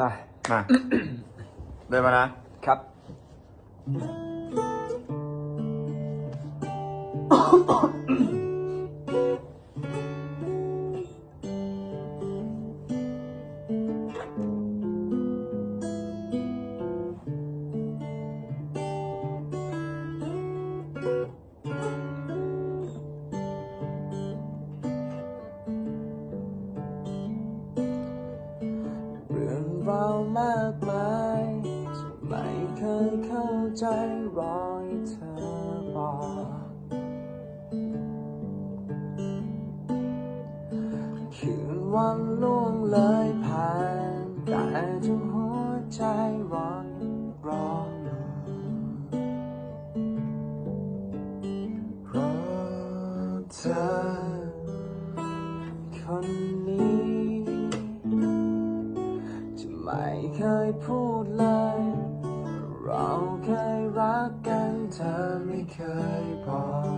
มามาเดินมานะครับเรื่องรามากมายจะไม่เคยเข้าใจรอยเธอบอกคืนวันล่วงเลยผ่านแต่จนหัวใจรอยรออยู่เพราะเธอ เคยพูดเลย เราเคยรักกันเธอไม่เคยบอก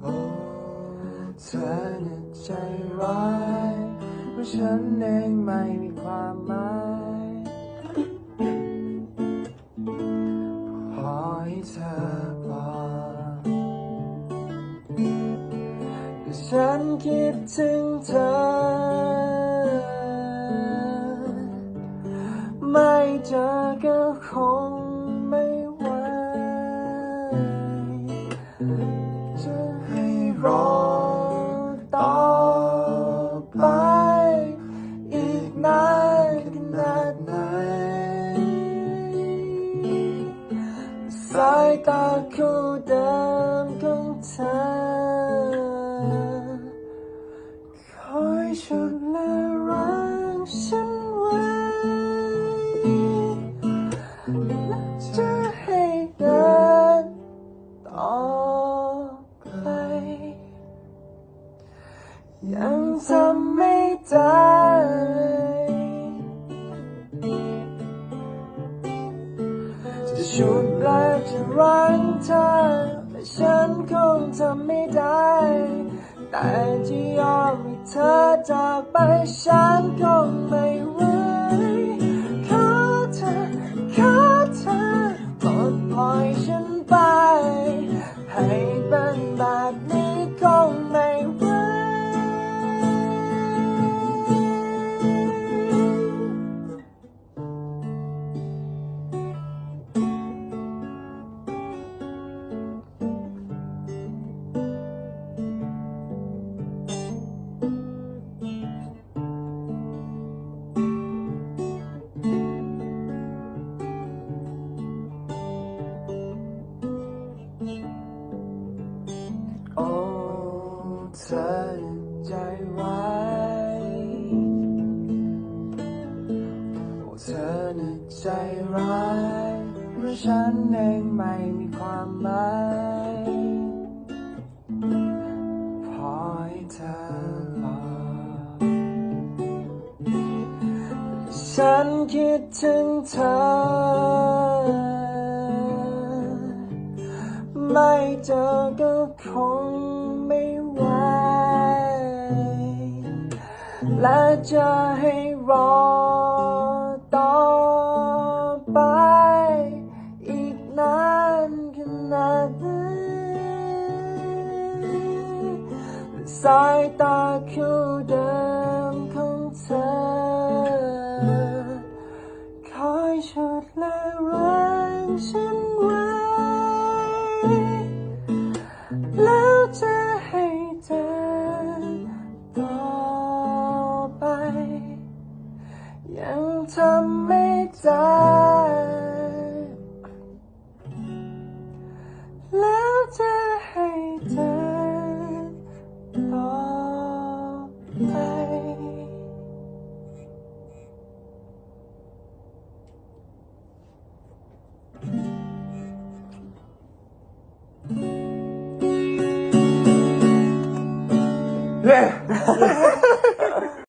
โอ้เธอน่ะใจร้ายว่าฉันเองไม่มีความหมายพอให้เธอบอกฉันคิดถึงเธอ ตาคู่เดิมของเธอ คอยฉุดและรังฉันไว้และจะให้เดินต่อไป ยังทำไม่ได้ ชุดและจะรังเธอแต่ฉันคงทำไม่ได้ แต่ที่ยอมให้เธอจากไปฉันคงไม่ ใจร้ายเพราะฉันเองไม่มีความหมายพอให้เธอบอฉันคิดถึงเธอ ไม่เจอก็คงไม่ไหวและจะให้รอ นาดไหนสายตาคู่เดิมของเธอ คอยฉุดและรังฉันไว้ แล้วจะให้เธอต่อไป ยังทำไม่ได้ เฮ้